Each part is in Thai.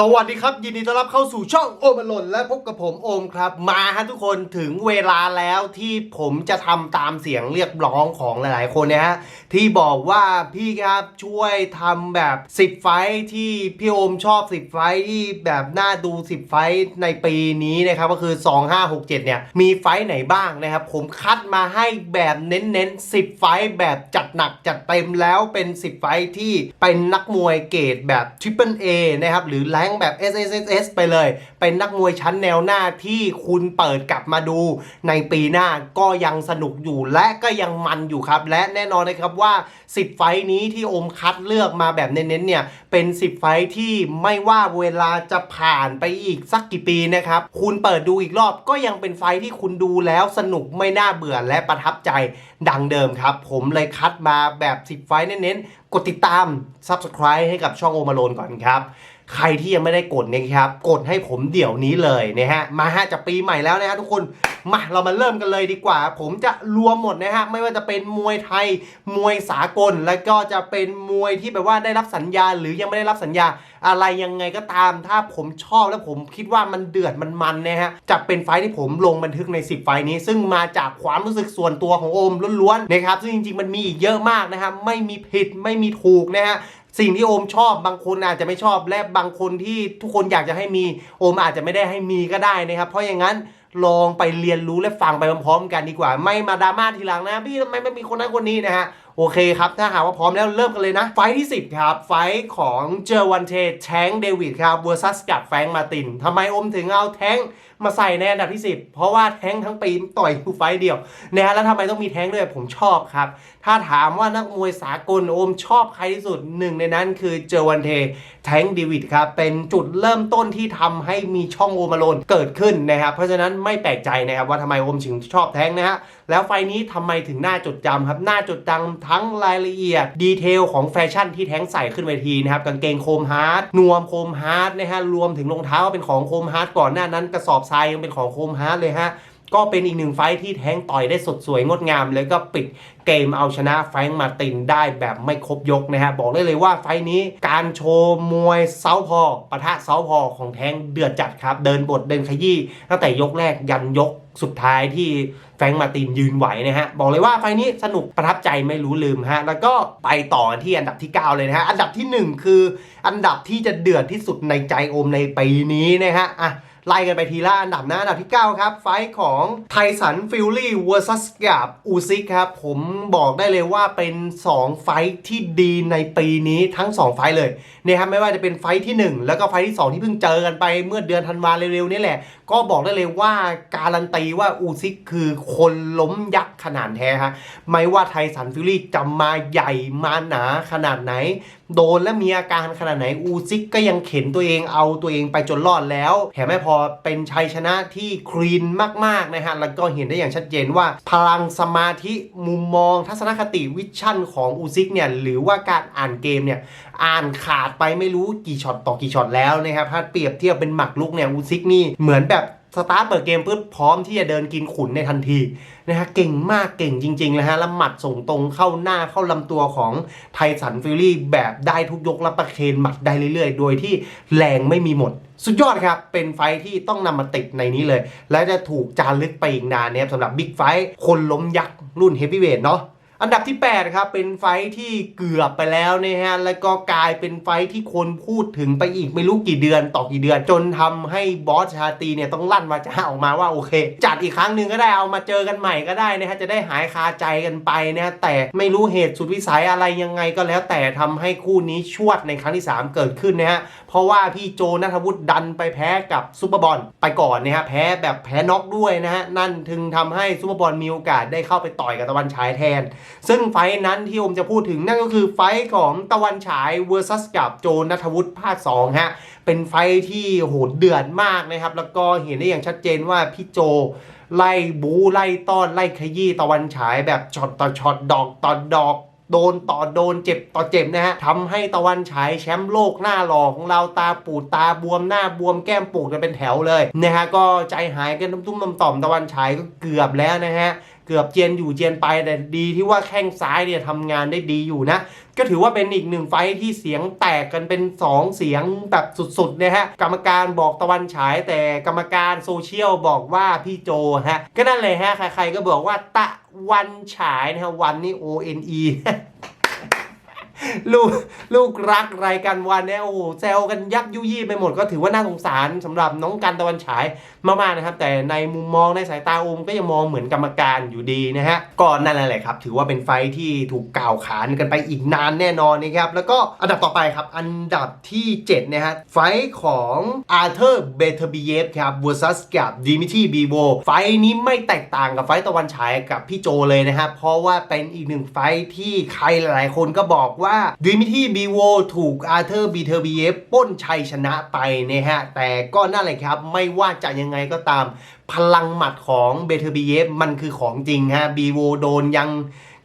สวัสดีครับ ยินดีต้อนรับเข้าสู่ช่องโอมหล่นและพบกับผมโอมครับ มาฮะทุกคนถึงเวลาแล้วที่ผมจะทำตามเสียงเรียกร้องของหลายๆ คนนะฮะที่บอกว่าพี่ครับช่วยทำแบบ 10 ไฟที่พี่โอมชอบ 10 ไฟที่แบบน่าดู 10 ไฟในปีนี้นะครับก็คือ 2567 เนี่ย มีไฟไหนบ้างนะครับ ผมคัดมาให้แบบเน้นๆ 10 ไฟแบบจัดหนักจัดเต็มแล้วเป็น 10 ไฟที่เป็นนักมวยเกรดแบบ Triple A นะครับหรือแรงแบบ S S S S ไปเลย เป็นนักมวยชั้นแนวหน้าที่คุณเปิดกลับมาดูในปีหน้าก็ยังสนุกอยู่และก็ยังมันอยู่ครับ และแน่นอนนะครับว่า 10 ไฟนี้ที่อมคัดเลือกมาแบบเน้นๆเนี่ย เป็น 10 ไฟที่ไม่ว่าเวลาจะผ่านไปอีกสักกี่ปีนะครับ คุณเปิดดูอีกรอบก็ยังเป็นไฟที่คุณดูแล้วสนุกไม่น่าเบื่อและประทับใจดังเดิมครับ ผมเลยคัดมาแบบ 10 ไฟเน้นๆ กดติดตาม Subscribe ให้กับช่องโอมาโลนก่อนครับ ใครที่ยังไม่ได้กดนะครับ กดให้ผมเดี๋ยวนี้เลยนะฮะ มาฮะจะปีใหม่แล้วนะฮะทุกคน มาเรามาเริ่มกันเลยดีกว่า ผมจะรวมหมดนะฮะ ไม่ว่าจะเป็นมวยไทย มวยสากล แล้วก็จะเป็นมวยที่แบบว่าได้รับสัญญาหรือยังไม่ได้รับสัญญา อะไรยังไงก็ตาม ถ้าผมชอบแล้วผมคิดว่ามันเดือดมันมันนะฮะ จะเป็นไฟที่ผมลงบันทึกใน 10 ไฟนี้ ซึ่งมาจากความรู้สึกส่วนตัวของโอมล้วนๆนะครับ ซึ่งจริงๆมันมีอีกเยอะมากนะครับไม่มีผิดไม่มีถูกนะฮะ สิ่งที่โอมชอบบางคนอาจจะไม่ชอบและบางคนที่ทุกคนอยากจะให้มีโอมอาจจะไม่ได้ให้มีก็ได้นะครับ เพราะอย่างนั้นลองไปเรียนรู้และฟังไปพร้อมๆกันดีกว่า ไม่มาดราม่าทีหลังนะพี่ทำไมไม่มีคนนั้นคนนี้นะฮะโอเคครับ ถ้าหากว่าพร้อมแล้วเริ่มกันเลยนะ ไฟที่ 10 ครับ ไฟของเจอวันเทแทงเดวิดครับเวอร์ซัสกับแฟรงค์มาตินทำไมอมถึงเอาแทงมาใส่ในอันดับที่ 10 เพราะว่าแท้งทั้งปีต่อยอยู่ไฟเดียวนะฮะแล้วทำไมต้องมีแท้งด้วยผมชอบครับ ถ้าถามว่านักมวยสากลโอมชอบใครที่สุดหนึ่งในนั้นคือเจอวันเท แท้งเดวิดครับ เป็นจุดเริ่มต้นที่ทำให้มีช่องโอมาโลนเกิดขึ้นนะครับ เพราะฉะนั้นไม่แปลกใจนะครับว่าทำไมโอมถึงชอบแท้งนะฮะแล้วไฟนี้ทำไมถึงน่าจดจำครับน่าจดจำทั้งรายละเอียด ดีเทลของแฟชั่นที่แท้งใส่ขึ้นเวทีนะครับกางเกงโคมฮาร์ดนวมโคมฮาร์ดนะฮะรวมถึงรองเท้าเป็นของโคมฮาร์ดก่อนหน้านั้นกระสอบทรายยังเป็นของโคมฮาร์ดเลยฮะก็เป็นอีกหนึ่งไฟที่แท้งต่อยได้สดสวยงดงาม แล้วก็ปิดเกมเอาชนะแฟรงค์มาตินได้แบบไม่ครบยกนะฮะ บอกได้เลยว่าไฟนี้การโชว์มวยเซาพอปะทะเซาพอของแท้งเดือดจัดครับ เดินบทเดินขยี้ตั้งแต่ยกแรกยันยกสุดท้ายที่แฟรงค์มาตินยืนไหวนะฮะ บอกเลยว่าไฟนี้สนุกประทับใจไม่รู้ลืมฮะ แล้วก็ไปต่อที่อันดับที่ 9 เลยนะฮะ อันดับทีหนึ่1 คืออันดับที่จะเดือดที่สุดในใจโอมในปีนี้นะฮะอะ ไล่กันไปทีละอันดับนะอันดับที่ 9 ครับ ไฟท์ของไทสันฟิลลี่เวอร์ซัสกับอูซิกครับ ผมบอกได้เลยว่าเป็น 2 ไฟท์ที่ดีในปีนี้ทั้ง 2 ไฟท์เลยเนี่ยครับไม่ว่าจะเป็นไฟท์ที่ 1 แล้วก็ไฟท์ที่ 2 ที่เพิ่งเจอกันไปเมื่อเดือนธันวาเร็วๆนี่แหละ ก็บอกได้เลยว่าการันตีว่าอูซิกคือคนล้มยักษ์ขนาดแท้ฮะไม่ว่าไทสันฟิลลี่จะมาใหญ่มาหนาขนาดไหน โดนและมีอาการขนาดไหนอูซิกก็ยังเข็นตัวเองเอาตัวเองไปจนรอดแล้วแถมไม่พอเป็นชัยชนะที่คลีนมากๆนะฮะ แล้วก็เห็นได้อย่างชัดเจนว่า พลังสมาธิมุมมองทัศนคติวิชั่นของอูซิกเนี่ย หรือว่าการอ่านเกมเนี่ย อ่านขาดไปไม่รู้กี่ช็อตต่อกี่ช็อตแล้วนะครับถ้าเปรียบเทียบเป็นหมักลุกเนี่ยอูซิกนี่เหมือนแบบ สตาร์ทเปิดเกมปุ๊บพร้อมที่จะเดินกินขุนในทันทีนะฮะเก่งมากเก่งจริงๆนะฮะแล้วหมัดส่งตรงเข้าหน้าเข้าลำตัวของไทสันฟิลลี่แบบได้ทุกยกรับประเคนหมัดได้เรื่อยๆ โดยที่แรงไม่มีหมด สุดยอดครับ เป็นไฟที่ต้องนำมาติดในนี้เลย และจะถูกจารึกไปอีกนานนะครับสำหรับบิ๊กไฟท์คนล้มยักษ์รุ่นเฮฟวีเวทเนาะ อันดับที่ 8 ครับ เป็นไฟที่เกือบไปแล้วนะฮะ แล้วก็กลายเป็นไฟที่คนพูดถึงไปอีกไม่รู้กี่เดือนต่อกี่เดือน จนทำให้บอสชาตีเนี่ยต้องลั่นวาจาออกมาว่าโอเค จัดอีกครั้งหนึ่งก็ได้เอามาเจอกันใหม่ก็ได้นะฮะจะได้หายคาใจกันไปนะ แต่ไม่รู้เหตุสุดวิสัยอะไรยังไงก็แล้วแต่ทำให้คู่นี้ชวดในครั้งที่ 3 เกิดขึ้นนะฮะเพราะว่าพี่โจนัทวุฒิดันไปแพ้กับซูเปอร์บอลไปก่อนนะฮะแพ้แบบแพ้น็อกด้วยนะฮะนั่นถึงทำให้ซูเปอร์บอลมีโอกาสได้เข้าไปต่อยกับตะวันฉายแทนซึ่งไฟนั้นที่ผมจะพูดถึงนั่นก็คือไฟของตะวันฉายเวอร์ซัสกับโจนัทวุฒิภาค2ฮะเป็นไฟที่โหดเดือดมากนะครับ แล้วก็เห็นได้อย่างชัดเจนว่าพี่โจไล่บูไล่ต้อนไล่ขยี้ตะวันฉายแบบช็อตต่อช็อตดอกต่อดอกโดนต่อโดนเจ็บต่อเจ็บนะฮะทำให้ตะวันฉายแชมป์โลกหน้าหล่อของเราตาปูดตาบวมหน้าบวมแก้มปูดกันเป็นแถวเลยนะฮะก็ใจหายกันตุ้มๆต่อมตะวันฉายก็เกือบแล้วนะฮะ เกือบเจียนอยู่เจียนไปแต่ดีที่ว่าแข้งซ้ายเนี่ยทำงานได้ดีอยู่นะ ก็ถือว่าเป็นอีกหนึ่งไฟที่เสียงแตกกันเป็น 2 เสียงแบบสุดๆนะฮะกรรมการบอกตะวันฉายแต่กรรมการโซเชียลบอกว่าพี่โจฮะก็นั่นเลยฮะใครๆก็บอกว่าตะวันฉายนะฮะวันนี่ O N E ลูกลูกรักรายการวันเนี่ยโอ้โหแซวกันยักยุยี่ไปหมดก็ถือว่าน่าสงสารสำหรับน้องกันตะวันฉายมากๆนะครับ แต่ในมุมมองในสายตาอมก็ยังมองเหมือนกรรมการอยู่ดีนะฮะก่อนนั่นแหละครับถือว่าเป็นไฟที่ถูกกล่าวขานกันไปอีกนานแน่นอนนะครับแล้วก็อันดับต่อไปครับ อันดับที่7นะฮะไฟของอาร์เธอร์เบเทอร์บีเยฟครับ vs กับดิมิทีบีโวไฟนี้ไม่แตกต่างกับไฟตะวันฉายกับพี่โจเลยนะฮะเพราะว่าเป็นอีกหนึ่งไฟท์ที่ใครหลายๆคนก็บอกว่า่าดิมิทีบีโวถูกอาร์เธอร์บีเทอร์บีเอฟป้นชัยชนะไปนะฮะ แต่ก็นั่นแหละครับ ไม่ว่าจะยังไงก็ตาม พลังหมัดของเบเทอร์บีเอฟมันคือของจริงฮะบีโวโดนยัง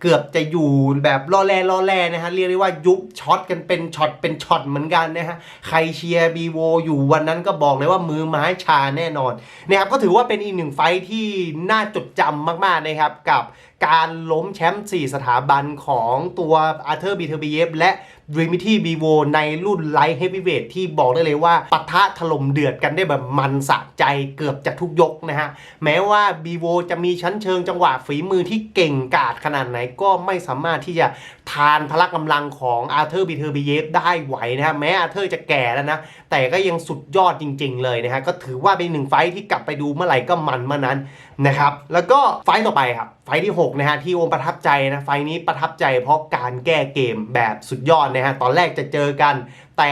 เกือบจะอยู่แบบล่อแร่ล่อแร่นะฮะเรียกได้ว่ายุบช็อตกันเป็นช็อตเป็นช็อตเหมือนกันนะฮะใครเชียร์บีโวอยู่วันนั้นก็บอกเลยว่ามือไม้ชาแน่นอนนะครับก็ถือว่าเป็นอีกหนึ่งไฟที่น่าจดจำมากๆนะครับกับการล้มแชมป์4สถาบันของตัวอาร์เธอร์บีเทอร์บีเยฟและ ดรีมิที่บีโวในรุ่นไลท์เฮฟวีเวทที่บอกได้เลยว่าปะทะถล่มเดือดกันได้แบบมันสะใจเกือบจะทุกยกนะฮะ แม้ว่าบีโวจะมีชั้นเชิงจังหวะฝีมือที่เก่งกาจขนาดไหนก็ไม่สามารถที่จะทานพละกำลังของอาร์เธอร์บีเทอร์บีเยฟได้ไหวนะฮะ แม้อาร์เธอร์จะแก่แล้วนะ แต่ก็ยังสุดยอดจริงๆเลยนะฮะ ก็ถือว่าเป็นหนึ่งไฟท์ที่กลับไปดูเมื่อไหร่ก็มันเมื่อนั้น นะครับแล้วก็ไฟท์ต่อไปครับ ไฟท์ที่ 6 นะฮะ ที่โอมประทับใจนะ ไฟนี้ประทับใจเพราะการแก้เกมแบบสุดยอดนะฮะ ตอนแรกจะเจอกัน แต่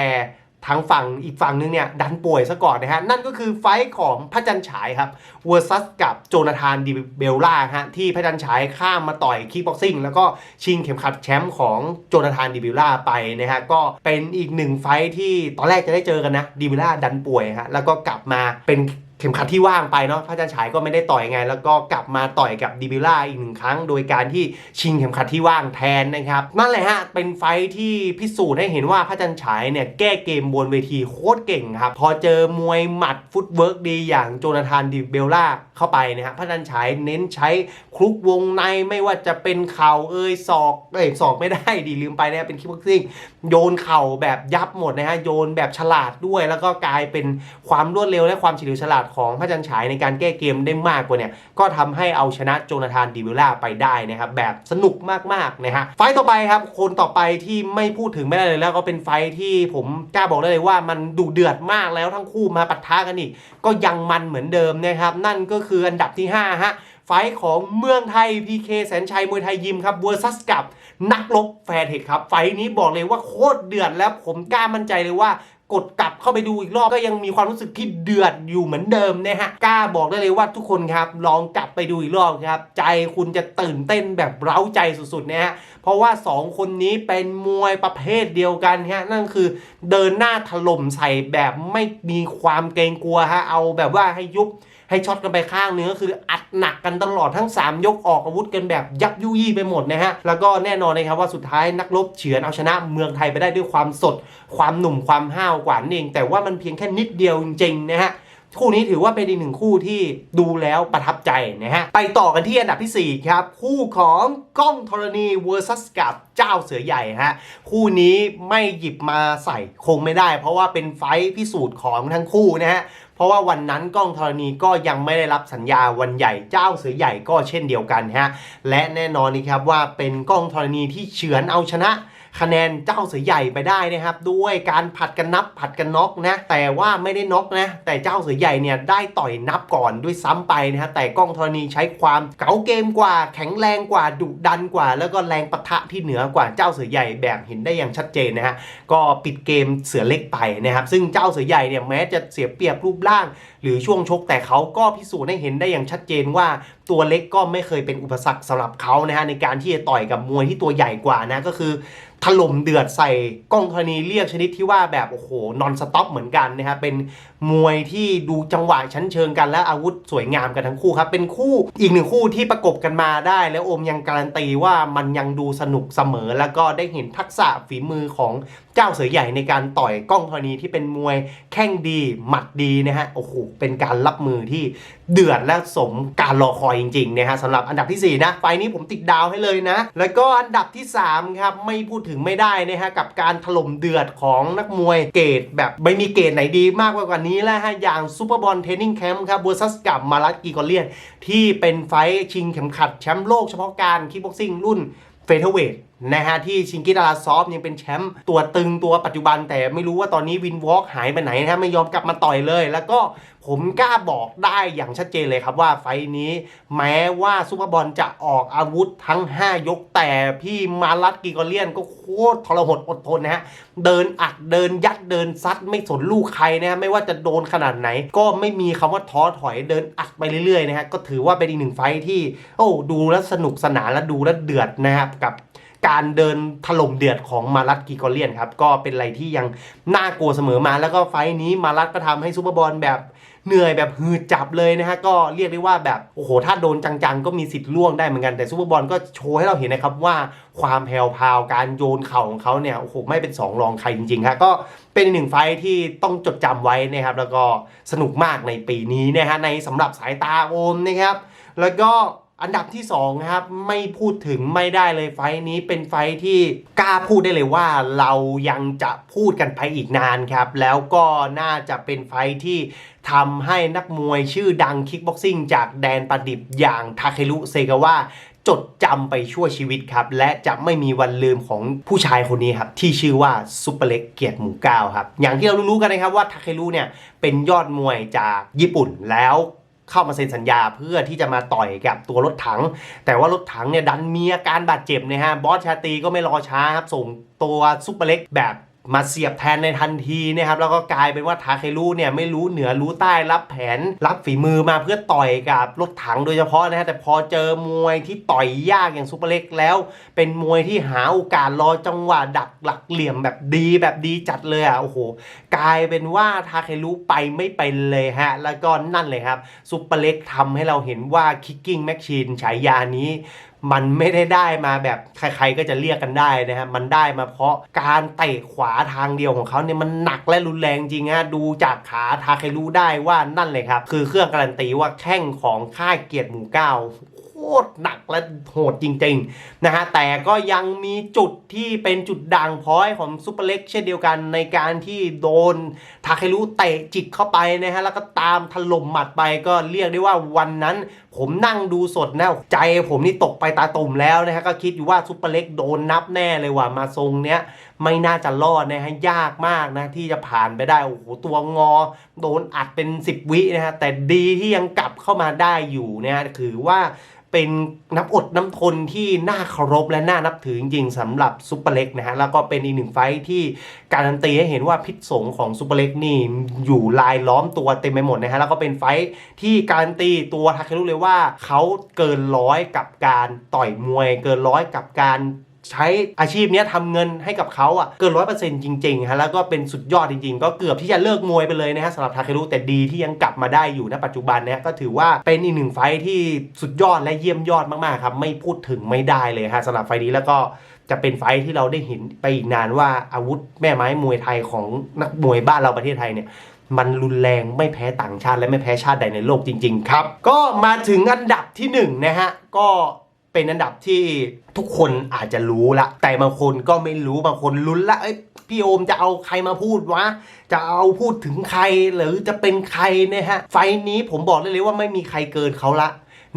ทางฝั่งอีกฝั่งนึงเนี่ย ดันป่วยซะก่อนนะฮะ นั่นก็คือไฟท์ของพระจันทร์ฉายครับเวอร์ซัสกับโจนาธานดิเบลล่าฮะ ที่พระจันทร์ฉายข้ามมาต่อยคีบ็อกซิ่งแล้วก็ชิงเข็มขัดแชมป์ของโจนาธานดิเบลล่าไปนะฮะ ก็เป็นอีกหนึ่งไฟท์ที่ตอนแรกจะได้เจอกันนะดิเบลล่าดันป่วยฮะแล้วก็กลับมาเป็น เข็มขัดที่ว่างไปเนาะพระจันทร์ฉายก็ไม่ได้ต่อยไง แล้วก็กลับมาต่อยกับดิบิล่าอีกหนึ่งครั้ง โดยการที่ชิงเข็มขัดที่ว่างแทนนะครับนั่นแหละฮะเป็นไฟที่พิสูจน์ให้เห็นว่าพระจันทร์ฉายเนี่ยแก้เกมบนเวทีโคตรเก่งครับ พอเจอมวยหมัดฟุตเวิร์กดีอย่างโจนาธานดิเบลล่าเข้าไปนะฮะพระจันทร์ฉายเน้นใช้คลุกวงในไม่ว่าจะเป็นเข่าเอ้ยศอกเอ้ยศอกไม่ได้ดีลืมไปนะเป็นคิกบ็อกซิ่งโยนเข่าแบบยับหมดนะฮะโยนแบบฉลาดด้วย แล้วก็กลายเป็นความรวดเร็วและความเฉลียวฉลาดของพระจันฉายในการแก้เกมได้มากกว่าเนี่ยก็ทำให้เอาชนะโจนาธานดิวิลล่าไปได้นะครับแบบสนุกมากๆนะฮะไฟต่อไปครับคนต่อไปที่ไม่พูดถึงไม่ได้เลยแล้วก็เป็นไฟที่ผมกล้าบอกได้เลยว่ามันดุเดือดมากแล้วทั้งคู่มาปะทะกันอีกก็ยังมันเหมือนเดิมนะครับนั่นก็คืออันดับที่ห้าฮะ ไฟของเมืองไทย PK แสนชัยมวยไทยยิมครับเวอร์ซัสกับนักรบแฟร์เทคครับ ไฟนี้บอกเลยว่าโคตรเดือดแล้วผมกล้ามั่นใจเลยว่ากดกลับเข้าไปดูอีกรอบก็ยังมีความรู้สึกที่เดือดอยู่เหมือนเดิมนะฮะกล้าบอกได้เลยว่าทุกคนครับลองกลับไปดูอีกรอบครับ ใจคุณจะตื่นเต้นแบบเร้าใจสุดๆนะฮะเพราะว่า 2 คนนี้เป็นมวยประเภทเดียวกันฮะนั่นคือเดินหน้าถล่มใส่แบบไม่มีความเกรงกลัวฮะเอาแบบว่าให้ยุบ ให้ช็อตกันไปข้างนึงก็คืออัดหนักกันตลอดทั้ง 3 ยกออกอาวุธกันแบบยับยุยี่ไปหมดนะฮะ แล้วก็แน่นอนนะครับว่าสุดท้ายนักรบเฉือนเอาชนะเมืองไทยไปได้ด้วยความสด ความหนุ่มความห้าวกว่านั่นเอง แต่ว่ามันเพียงแค่นิดเดียวจริงๆนะฮะคู่นี้ถือว่าเป็นอีกหนึ่งคู่ที่ดูแล้วประทับใจนะฮะ ไปต่อกันที่อันดับที่ 4 ครับ คู่ของก้องธรณี vs กับเจ้าเสือใหญ่ฮะ คู่นี้ไม่หยิบมาใส่คงไม่ได้ เพราะว่าเป็นไฟท์พิสูจน์ของทั้งคู่นะฮะ เพราะว่าวันนั้นกล้องธรณีก็ยังไม่ได้รับสัญญาวันใหญ่เจ้าเสือใหญ่ก็เช่นเดียวกันฮะและแน่นอนนี่ครับว่าเป็นกล้องธรณีที่เฉือนเอาชนะ คะแนนเจ้าเสือใหญ่ไปได้นะครับ ด้วยการผัดกันนับผัดกันน็อกนะ แต่ว่าไม่ได้น็อกนะ แต่เจ้าเสือใหญ่เนี่ยได้ต่อยนับก่อนด้วยซ้ำไปนะฮะแต่กล้องธรณีใช้ความเก๋าเกมกว่า แข็งแรงกว่าดุดันกว่า แล้วก็แรงปะทะที่เหนือกว่าเจ้าเสือใหญ่แบบเห็นได้อย่างชัดเจนนะฮะก็ปิดเกมเสือเล็กไปนะครับ ซึ่งเจ้าเสือใหญ่เนี่ยแม้จะเสียเปรียบรูปร่าง หรือช่วงชกแต่เขาก็พิสูจน์ให้เห็นได้อย่างชัดเจนว่า ตัวเล็กก็ไม่เคยเป็นอุปสรรคสำหรับเขานะฮะในการที่จะต่อยกับมวยที่ตัวใหญ่กว่านะก็คือถล่มเดือดใส่กล้องธรณีเรียกชนิดที่ว่าแบบโอ้โหนอนสต็อปเหมือนกันนะครับเป็นมวยที่ดูจังหวะชั้นเชิงกันและอาวุธสวยงามกันทั้งคู่ครับเป็นคู่อีกหนึ่งคู่ที่ประกบกันมาได้ แล้วอมยังการันตีว่ามันยังดูสนุกเสมอ แล้วก็ได้เห็นทักษะฝีมือของเจ้าเสือใหญ่ในการต่อยกล้องธรณีที่เป็นมวยแข้งดี หมัดดีนะฮะโอ้โหเป็นการรับมือที่เดือดและสมการรอคอยจริงๆนะฮะสำหรับอันดับทีสี่ 4 นะ ไฟนี้ผมติดดาวให้เลยนะ แล้วก็อันดับที่ 3 ครับ ไม่พูดถึงไม่ได้นะฮะกับการถล่มเดือดของนักมวยเกรดแบบไม่มีเกรดไหนดีมากกว่านี้แล้วฮะอย่างซูเปอร์บอลเทนนิ่งแคมป์ครับบัวซัสกับมารัตกีกอเลียนที่เป็นไฟชิงเข็มขัดแชมป์โลกเฉพาะการคิกบ็อกซิ่งรุ่นเฟเธอร์เวท นะฮะที่ชิงกิดาราซอฟยังเป็นแชมป์ตัวตึงตัวปัจจุบัน แต่ไม่รู้ว่าตอนนี้วินวอล์กหายไปไหนนะฮะไม่ยอมกลับมาต่อยเลย แล้วก็ผมกล้าบอกได้อย่างชัดเจนเลยครับว่าไฟนี้ แม้ว่าซูเปอร์บอลจะออกอาวุธทั้ง 5 ยกแต่พี่มารัตกิกอเลียนก็โคตรทรหดอดทนนะฮะเดินอัดเดินยัดเดินซัดไม่สนลูกใครนะฮะไม่ว่าจะโดนขนาดไหน ก็ไม่มีคำว่าท้อถอยเดินอัดไปเรื่อยๆนะฮะก็ถือว่าเป็นอีกหนึ่งไฟท์ที่ โอ้ดูแล้วสนุกสนานและดูแล้วเดือดนะครับกับ การเดินถล่มเดือดของมารัตกิกเลียนครับก็เป็นอะไรที่ยังน่ากลัวเสมอมาแล้วก็ไฟนี้มารัตก็ทำให้ซูเปอร์บอลแบบเหนื่อยแบบหืดจับเลยนะฮะก็เรียกได้ว่าแบบโอ้โหถ้าโดนจังๆ ก็มีสิทธิ์ล่วงได้เหมือนกันแต่ซูเปอร์บอลก็โชว์ให้เราเห็นนะครับว่าความแผ่วพาวการโยนเข่าของเขาเนี่ยโอ้โหไม่เป็นสองรองใครจริงๆครับก็เป็นหนึ่งไฟที่ต้องจดจำไว้นะครับแล้วก็สนุกมากในปีนี้นะฮะในสำหรับสายตาโอมนะครับแล้วก็ อันดับที่2ครับไม่พูดถึงไม่ได้เลยไฟนี้เป็นไฟที่กล้าพูดได้เลยว่าเรายังจะพูดกันไปอีกนานครับ แล้วก็น่าจะเป็นไฟที่ทำให้นักมวยชื่อดังคิกบ็อกซิ่งจากแดนประดิบอย่างทาเครุเซกาวะจดจำไปชั่วชีวิตครับ และจะไม่มีวันลืมของผู้ชายคนนี้ครับ ที่ชื่อว่าซุปเปอร์เล็กเกียรติหมู่เก้าครับ อย่างที่เรารู้ๆกันนะครับว่าทาเครุเนี่ยเป็นยอดมวยจากญี่ปุ่นแล้ว เข้ามาเซ็นสัญญาเพื่อที่จะมาต่อยกับตัวรถถัง แต่ว่ารถถังเนี่ยดันมีอาการบาดเจ็บนะฮะบอสชาตีก็ไม่รอช้าครับส่งตัวซุปเปอร์เล็กแบบ มาเสียบแทนในทันทีนะครับแล้วก็กลายเป็นว่าทาเครุเนี่ยไม่รู้เหนือรู้ใต้รับแผนรับฝีมือมาเพื่อต่อยกับรถถังโดยเฉพาะนะฮะแต่พอเจอมวยที่ต่อยยากอย่างซุปเปอร์เล็กแล้ว เป็นมวยที่หาโอกาสรอจังหวะดักหลักเหลี่ยมแบบดีแบบดีจัดเลยอะโอ้โหกลายเป็นว่าทาเครุไปไม่เป็นเลยฮะแล้วก็นั่นเลยครับซุปเปอร์เล็กทำให้เราเห็นว่าคิกกิ้งแมชชีนฉายานี้ มันไม่ได้ได้มาแบบใครๆก็จะเรียกกันได้นะฮะมันได้มาเพราะการเตะขวาทางเดียวของเขาเนี่ยมันหนักและรุนแรงจริงฮะดูจากขาทาเครุได้ว่านั่นเลยครับ คือเครื่องการันตีว่าแข้งของค่ายเกียรติหมู่เก้าโคตรหนักและโหดจริงๆนะฮะแต่ก็ยังมีจุดที่เป็นจุดด่างพ้อยของซุปเปอร์เล็กเช่นเดียวกันในการที่โดนทาเครุเตะจิกเข้าไปนะฮะแล้วก็ตามถล่มหมัดไปก็เรียกได้ว่าวันนั้นผมนั่งดูสดนะใจผมนี่ตกไปตาตุ่มแล้วนะฮะก็คิดอยู่ว่าซุปเปอร์เล็กโดนนับแน่เลยว่ามาทรงเนี้ยไม่น่าจะรอดนะฮะยากมากนะที่จะผ่านไปได้โอ้โหตัวงอ โดนอัดเป็น 10 วินะฮะแต่ดีที่ยังกลับเข้ามาได้อยู่นะฮะถือว่าเป็นน้ำอดน้ำทนที่น่าเคารพและน่านับถือจริงๆสำหรับซุปเปอร์เล็กนะฮะแล้วก็เป็นอีกหนึ่งไฟที่การันตีให้เห็นว่าพิษสงของซุปเปอร์เล็กนี่อยู่ลายล้อมตัวเต็มไปหมดนะฮะแล้วก็เป็นไฟที่การันตีตัวทาเครุเลยว่าาเขาเกินร้อยกับการต่อยมวย เกินร้อยกับการใช้อาชีพนี้ทำเงินให้กับเขาอะเกินร้อยเปอร์เซ็นต์จริงๆฮะแล้วก็เป็นสุดยอดจริงๆ ก็เกือบที่จะเลิกมวยไปเลยนะฮะสำหรับทาเครุแต่ดีที่ยังกลับมาได้อยู่ณปัจจุบันนะฮะก็ถือว่าเป็นอีกหนึ่งไฟที่สุดยอดและเยี่ยมยอดมากๆครับไม่พูดถึงไม่ได้เลยฮะสำหรับไฟนี้แล้วก็จะเป็นไฟที่เราได้เห็นไปอีกนานว่าอาวุธแม่ไม้มวยไทยของนักมวยบ้านเราประเทศไทยเนี่ย มันรุนแรงไม่แพ้ต่างชาติ และไม่แพ้ชาติใดในโลกจริง ๆ ครับ ก็มาถึงอันดับที่หนึ่งนะฮะก็เป็นอันดับที่ทุกคนอาจจะรู้ละ แต่บางคนก็ไม่รู้บางคนลุ้นละเอ้ยพี่โอมจะเอาใครมาพูดวะ จะเอาพูดถึงใครหรือจะเป็นใครนะฮะ ไฟล์นี้ผมบอกได้เลยว่าไม่มีใครเกินเขาละ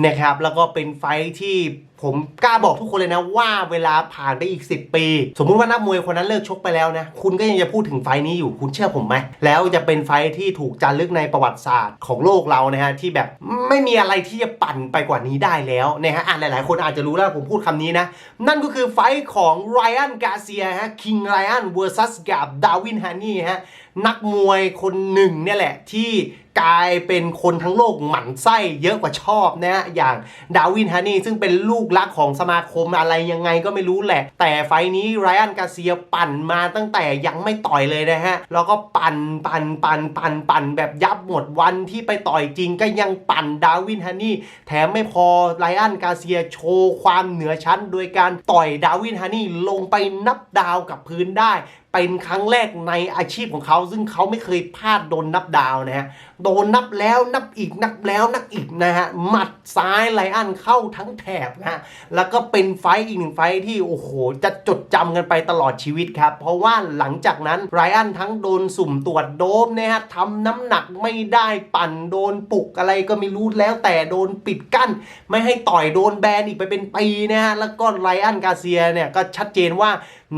นะครับแล้วก็เป็นไฟที่ผมกล้าบอกทุกคนเลยนะว่าเวลาผ่านไปอีก 10 ปี สมมุติว่านักมวยคนนั้นเลิกชกไปแล้วนะคุณก็ยังจะพูดถึงไฟนี้อยู่คุณเชื่อผมไหมแล้วจะเป็นไฟที่ถูกจารึกในประวัติศาสตร์ของโลกเรานะฮะที่แบบไม่มีอะไรที่จะปั่นไปกว่านี้ได้แล้วนะฮะอะหลายๆ คนอาจจะรู้แล้วผมพูดคำนี้นะนั่นก็คือไฟของไรอันกาเซียฮะคิงไรอันเวอร์ซัสกับดาวินฮานี่ฮะนักมวยคนหนึ่งเนี่ยแหละที่ กลายเป็นคนทั้งโลกหมั่นไส้เยอะกว่าชอบนะฮะอย่างดาวินฮานี่ซึ่งเป็นลูกรักของสมาคมอะไรยังไงก็ไม่รู้แหละ แต่ไฟนี้ไรอันกาเซียปั่นมาตั้งแต่ยังไม่ต่อยเลยนะฮะ แล้วก็ปั่นปั่นปั่นปั่นปั่นแบบยับหมดวันที่ไปต่อยจริงก็ยังปั่นดาวินฮานี่ แถมไม่พอไรอันกาเซียโชว์ความเหนือชั้น โดยการต่อยดาวินฮานี่ลงไปนับดาวกับพื้นได้ เป็นครั้งแรกในอาชีพของเขา ซึ่งเขาไม่เคยพลาดโดนนับดาวนะฮะ โดนนับแล้วนับอีกนับแล้วนับอีกนะฮะ หมัดซ้ายไลอันเข้าทั้งแถบนะฮะ แล้วก็เป็นไฟต์อีกหนึ่งไฟต์ที่โอ้โห จะจดจำกันไปตลอดชีวิตครับ เพราะว่าหลังจากนั้นไรอันทั้งโดนสุ่มตรวจโดมนะฮะทำน้ำหนักไม่ได้ปั่นโดนปลุกอะไรก็ไม่รู้แล้วแต่โดนปิดกั้น ไม่ให้ต่อยโดนแบนอีกไปเป็นปีนะฮะ แล้วก็ไรอันกาเซียเนี่ยก็ชัดเจนว่า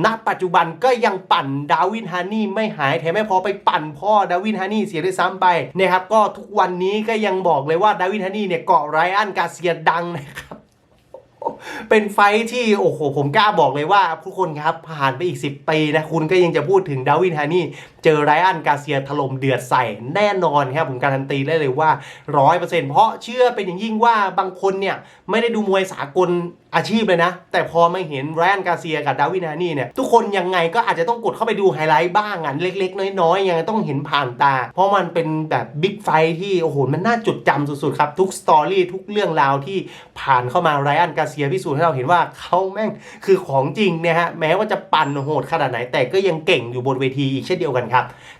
ณปัจจุบันก็ยังปั่นดาวินฮานี่ไม่หายแถมไม่พอไปปั่นพ่อดาวินฮานี่เสียด้วยซ้ำไปนะครับก็ทุกวันนี้ก็ยังบอกเลยว่าดาวินฮานี่เนี่ยเกาะไรอันกาเซียดังนะครับเป็นไฟท์ที่โอ้โหผมกล้าบอกเลยว่าทุกคนครับผ่านไปอีก 10 ปีนะคุณก็ยังจะพูดถึงดาวินฮานี่ เจอไรอันกาเซียถล่มเดือดใส่แน่นอนครับผมการันตีได้เลยว่า 100%เพราะเชื่อเป็นอย่างยิ่งว่าบางคนเนี่ย ไม่ได้ดูมวยสากลอาชีพเลยนะ แต่พอมาเห็นไรอันกาเซียกับดาวินานี่เนี่ย ทุกคนยังไงก็อาจจะต้องกดเข้าไปดูไฮไลท์บ้างอะเล็ก ๆ น้อยๆยังไงต้องเห็นผ่านตา เพราะมันเป็นแบบบิ๊กไฟที่ โอ้โห มันน่าจดจำสุดๆครับ ทุกสตอรี่ทุกเรื่องราวที่ผ่านเข้ามาไรอันกาเซียพิสูจน์ให้เราเห็นว่าเขาแม่งคือของจริงนี่ยฮะแม้ว่าจะปั่นโหดขนาดไหนแต่ก็ยังเก่งอยู่บนเวทีอีกเช่นเดียวกันครับ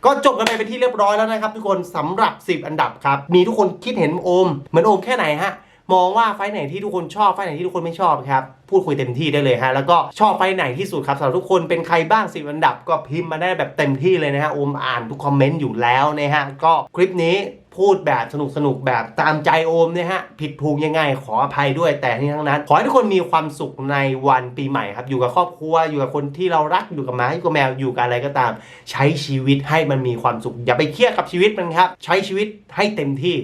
ก็จบกันไปเป็นที่เรียบร้อยแล้วนะครับ ทุกคนสำหรับ 10 อันดับครับ มีทุกคนคิดเห็นโอม เหมือนโอมแค่ไหนฮะ มองว่าไฟไหนที่ทุกคนชอบไฟไหนที่ทุกคนไม่ชอบครับ พูดคุยเต็มที่ได้เลยฮะ แล้วก็ชอบไฟไหนที่สุดครับสำหรับทุกคนเป็นใครบ้างสิอันดับ ก็พิมพ์มาได้แบบเต็มที่เลยนะฮะ โอมอ่านทุกคอมเมนต์อยู่แล้วนะฮะ ก็คลิปนี้ พูดแบบสนุกสนุกแบบตามใจโอมเนี่ยฮะ ผิดถูกยังไงขออภัยด้วยแต่ที่ทั้งนั้น ขอให้ทุกคนมีความสุขในวันปีใหม่ครับ อยู่กับครอบครัว อยู่กับคนที่เรารักอยู่กับหมาอยู่กับแมวอยู่กับอะไรก็ตาม ใช้ชีวิตให้มันมีความสุข อย่าไปเครียดกับชีวิตมันครับ ใช้ชีวิตให้เต็มที่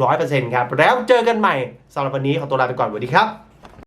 100%ครับแล้วเจอกันใหม่สำหรับวันนี้ขอตัวลาไปก่อนสวัสดีครับ